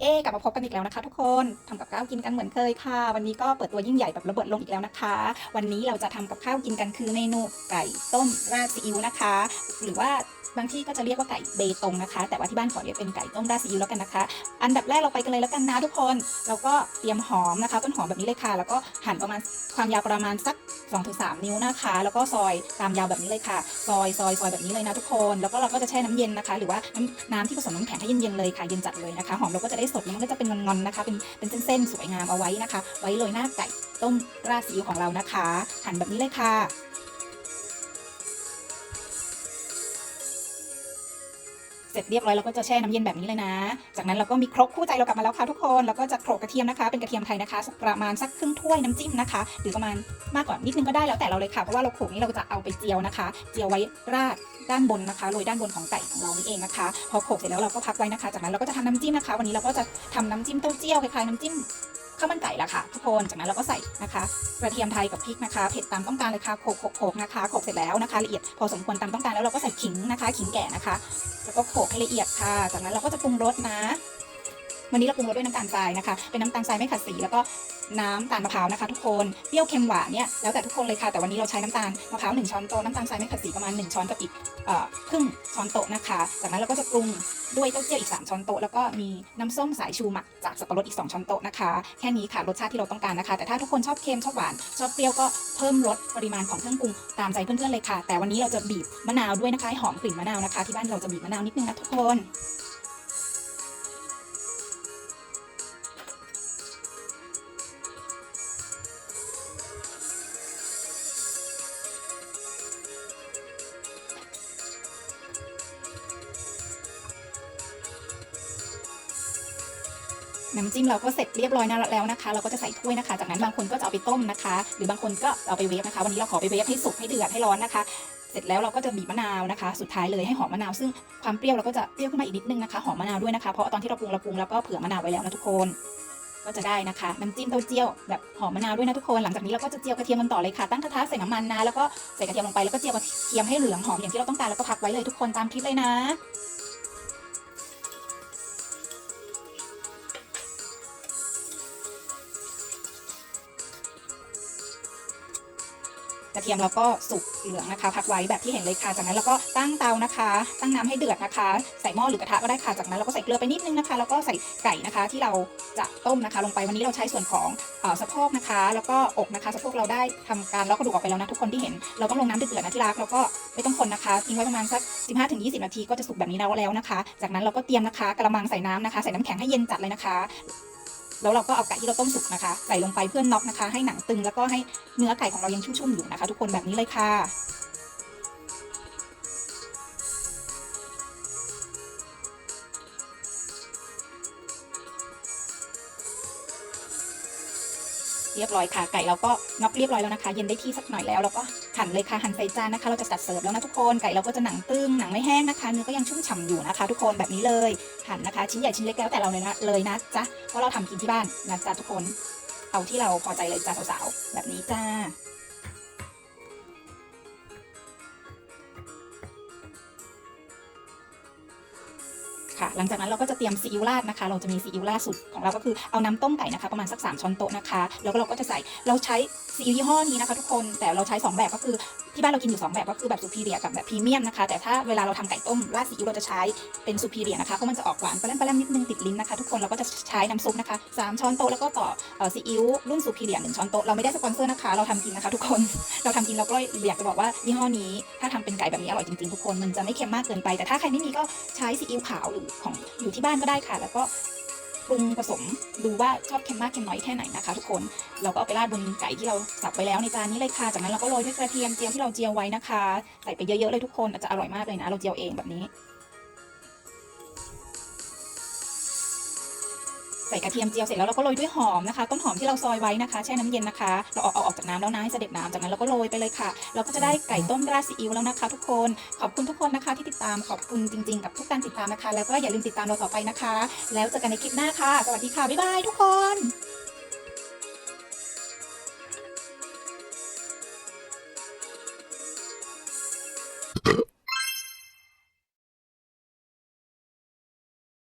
เอ๊กลับมาพบกันอีกแล้วนะคะทุกคนทำกับข้าวกินกันเหมือนเคยค่ะ วันนี้ก็เปิดตัวยิ่งใหญ่แบบระเบิดลงอีกแล้วนะคะ วันนี้เราจะทำกับข้าวกินกันคือเมนูไก่ต้มราดซีอิ๊วนะคะ หรือว่า บางที่ก็จะเรียกว่าไก่เบตงนะคะ แต่ว่าที่บ้านขอเรียกเป็นไก่ต้มราดซีอิ๊วแล้วกันนะคะ อันดับแรกเราไปกันเลยแล้วกันนะทุกคน เราก็เตรียมหอมนะคะ ต้นหอมแบบนี้เลยค่ะ แล้วก็หั่นประมาณความยาวประมาณสัก 2-3 นิ้วนะคะ แล้วก็ซอยตามยาวแบบนี้เลยค่ะ ซอยซอยซอยแบบนี้เลยนะทุกคน แล้วก็เราก็จะแช่น้ำเย็นนะคะ หรือว่าน้ำน้ำที่ผสมน้ำแข็งให้เย็นๆเลยค่ะ เย็นจัดเลยนะคะ หอมเราก็จะได้สดแล้วมันก็จะเป็นงอนๆนะคะ เป็นเป็นเส้นๆสวยงามเอาไว้นะคะ ไว้โรยหน้าไก่ต้มราดซีอิ๊วของเรานะคะ หั่นแบบนี้เลยค่ะ ร็จเรียบร้อยเราก็จะแช่น้ำเย็นแบบนี้เลยนะ จากนั้นเราก็มีครกคู่ใจเรากลับมาแล้วค่ะทุกคนแล้วก็จะโขลกกระเทียมนะคะ เป็นกระเทียมไทยนะคะ ประมาณสักครึ่งถ้วยน้ำจิ้มนะคะ หรือประมาณมากกว่านิดนึงก็ได้แล้วแต่เราเลยค่ะเพราะว่าเราโขลกนี้เราจะเอาไปเจียวนะคะ เจียวไว้ราดด้านบนนะคะโรยด้านบนของไก่ของเรานี่เองนะคะ พอโขลกเสร็จแล้วเราก็พักไว้นะคะ จากนั้นเราก็จะทำน้ำจิ้มนะคะ วันนี้เราก็จะทำน้ำจิ้มเต้าเจี้ยวคล้ายๆน้ำจิ้ม ข้าวมันไก่ละค่ะ ทุกคน จากนั้นเราก็ใส่นะคะกระเทียมไทยกับพริกนะคะ เผ็ดตามต้องการเลยค่ะโขลกโขกนะคะโขลกเสร็จแล้วนะคะละเอียดพอสมควรตามต้องการแล้วเราก็ใส่ขิงนะคะ ขิงแก่นะคะ แล้วก็โขลกให้ละเอียดค่ะ จากนั้นเราก็จะปรุงรสนะ วันนี้เราปรุงรสด้วยน้ำตาลทรายนะคะ เป็นน้ำตาลทรายไม่ขัดสีแล้วก็น้ำตาลมะพร้าวนะคะ ทุกคนเปรี้ยวเค็มหวานเนี่ยแล้วแต่ทุกคนเลยค่ะแต่วันนี้เราใช้น้ำตาลมะพร้าวหนึ่งช้อนโต๊ะน้ำตาลทรายไม่ขัดสีประมาณหนึ่งช้อนกับอีกครึ่งช้อนโต๊ะนะคะ จากนั้นเราก็จะปรุงด้วยเต้าเจี้ยวอีก 3 ช้อนโต๊ะแล้วก็มีน้ำส้มสายชูหมักจากสับปะรดอีก 2 ช้อนโต๊ะนะคะ แค่นี้ค่ะรสชาติที่เราต้องการนะคะ แต่ถ้าทุกคนชอบเค็มชอบหวาน ชอบเปรี้ยวก็เพิ่มรสปริมาณของเครื่องปรุงตามใจเพื่อนๆเลยค่ะ แต่วันนี้เราจะบีบมะนาวด้วยนะคะหอมกลิ่นมะนาวนะคะ ที่บ้านเราจะบีบมะนาวนิดนึงนะทุกคน น้ำจิ้มเราก็เสร็จเรียบร้อยนะแล้วนะคะ เราก็จะใส่ถ้วยนะคะ จากนั้นบางคนก็จะเอาไปต้มนะคะ หรือบางคนก็เอาไปเวฟนะคะ วันนี้เราขอไปเวฟให้สุกให้เดือดให้ร้อนนะคะ เสร็จแล้วเราก็จะบีบมะนาวนะคะ สุดท้ายเลยให้หอมมะนาว ซึ่งความเปรี้ยวเราก็จะเปรี้ยวขึ้นมาอีกนิดนึงนะคะหอมมะนาวด้วยนะคะ เพราะตอนที่เราปรุงเราปรุงแล้วก็เผื่อมะนาวไว้แล้วนะทุกคนก็จะได้นะคะน้ำจิ้มเต้าเจี้ยวแบบหอมมะนาวด้วยนะทุกคนหลังจากนี้เราก็จะเจียวกระเทียมกันต่อเลยค่ะตั้งกระทะใส่น้ำมันนะแล้วก็ใส่กระเทียมลงไปแล้วก็เจียวกระเทียมให้เหลืองหอมอย่างที่เราต้องการแล้วก็พักไว้เลยทุกคนตามคลิปเลยนะ กระเทียมเราก็สุกเหลืองนะคะ พักไว้แบบที่เห็นเลยค่ะ จากนั้นเราก็ตั้งเตานะคะ ตั้งน้ำให้เดือดนะคะ ใส่หม้อหรือกระทะก็ได้ค่ะ จากนั้นเราก็ใส่เกลือไปนิดนึงนะคะ แล้วก็ใส่ไก่นะคะที่เราจะต้มนะคะ ลงไปวันนี้เราใช้ส่วนของอสะโพกนะคะ แล้วก็อกนะคะ สะโพกเราได้ทำการลาะกระดูกออกไปแล้วนะทุกคนที่เห็น เราต้องลงน้ำเดือดๆนะที่รัก แล้วก็ไม่ต้องคนนะคะ ทิ้งไว้ประมาณสัก 15-20 นาทีก็จะสุกแบบนี้แล้วแล้วนะคะ จากนั้นเราก็เตรียมนะคะกระมังใส่น้ำนะคะ ใส่น้ำแข็งให้เย็นจัดเลยนะคะ แล้วเราก็เอาไก่ที่เราต้มสุกนะคะ ใส่ลงไปเพื่อน็อกนะคะ ให้หนังตึงแล้วก็ให้เนื้อไก่ของเรายังชุ่มๆอยู่นะคะ ทุกคนแบบนี้เลยค่ะ เรียบร้อยค่ะ ไก่เราก็น็อกเรียบร้อยแล้วนะคะ เย็นได้ที่สักหน่อยแล้วเราก็หั่นเลยค่ะ หั่นใส่จานนะคะ เราจะจัดเสิร์ฟแล้วนะทุกคน ไก่เราก็จะหนังตึงหนังไม่แห้งนะคะ เนื้อก็ยังชุ่มฉ่ำอยู่นะคะ ทุกคนแบบนี้เลย หั่นนะคะ ชิ้นใหญ่ชิ้นเล็กแล้วแต่เราเลยนะเลยนะจ๊ะ เพราะเราทำกินที่บ้านนะจ๊ะทุกคน เอาที่เราพอใจเลยจ้าสาวๆแบบนี้จ้า ค่ะ หลังจากนั้นเราก็จะเตรียมซีอิ๊วราดนะคะ เราจะมีซีอิ๊วราดสุดของเราก็คือเอาน้ำต้มไก่นะคะ ประมาณสัก3ช้อนโต๊ะนะคะ แล้วก็เราก็จะใส่เราใช้ซีอิ๊วยี่ห้อนี้นะคะ ทุกคนแต่เราใช้ 2 แบบก็คือ ที่บ้านเรากินอยู่ 2 แบบก็คือแบบซูพีเรียกับแบบพรีเมียมนะคะ แต่ถ้าเวลาเราทำไก่ต้มราดซีอิ๊วเราจะใช้เป็นซูพีเรียนะคะ เพราะมันจะออกหวานปลาแรมปลาแรมนิดนึงติดลิ้นนะคะ ทุกคนเราก็จะใช้น้ำซุปนะคะสามช้อนโต๊ะแล้วก็ต่ออซีอิ๊วรุ่นซูพีเรียหนึ่งช้อนโต๊ะเราไม่ได้สปอนเซอร์นะคะ เราทำกินนะคะทุกคนเราทำกินเราก็อยากจะบอกว่ายี่ห้อนี้ ถ้าทำเป็นไก่แบบนี้อร่อยจริงๆทุกคนมันจะไม่เค็มมากเกินไป แต่ถ้าใครไม่มีก็ใช้ซีอิ๊วขาวหรือของอยู่ที่บ้านก็ได้ค่ะ แล้วก็ ปรุงผสมดูว่าชอบเค็มมากเค็มน้อยแค่ไหนนะคะ ทุกคนเราก็เอาไปราดบนไก่ที่เราสับไปแล้วในจานนี้เลยค่ะจากนั้นเราก็โรยด้วยกระเทียมเจียวที่เราเจียวไว้นะคะ ใส่ไปเยอะๆเลยทุกคนอาจจะอร่อยมากเลยนะ เราเจียวเองแบบนี้ ใส่กระเทียมเจียวเสร็จแล้วเราก็โรยด้วยหอมนะคะ ต้นหอมที่เราซอยไว้นะคะแช่น้ำเย็นนะคะ เราเอาเอาออกจากน้ำแล้วนะให้เสด็จน้ำจากนั้นเราก็โรยไปเลยค่ะ เราก็จะได้ไก่ต้มราดซีอิ๊วแล้วนะคะ ทุกคนขอบคุณทุกคนนะคะที่ติดตามขอบคุณจริงๆ กับทุกการติดตามนะคะ แล้วก็อย่าลืมติดตามเราต่อไปนะคะ แล้วเจอกันในคลิปหน้าค่ะ สวัสดีค่ะบ๊ายบายทุกคน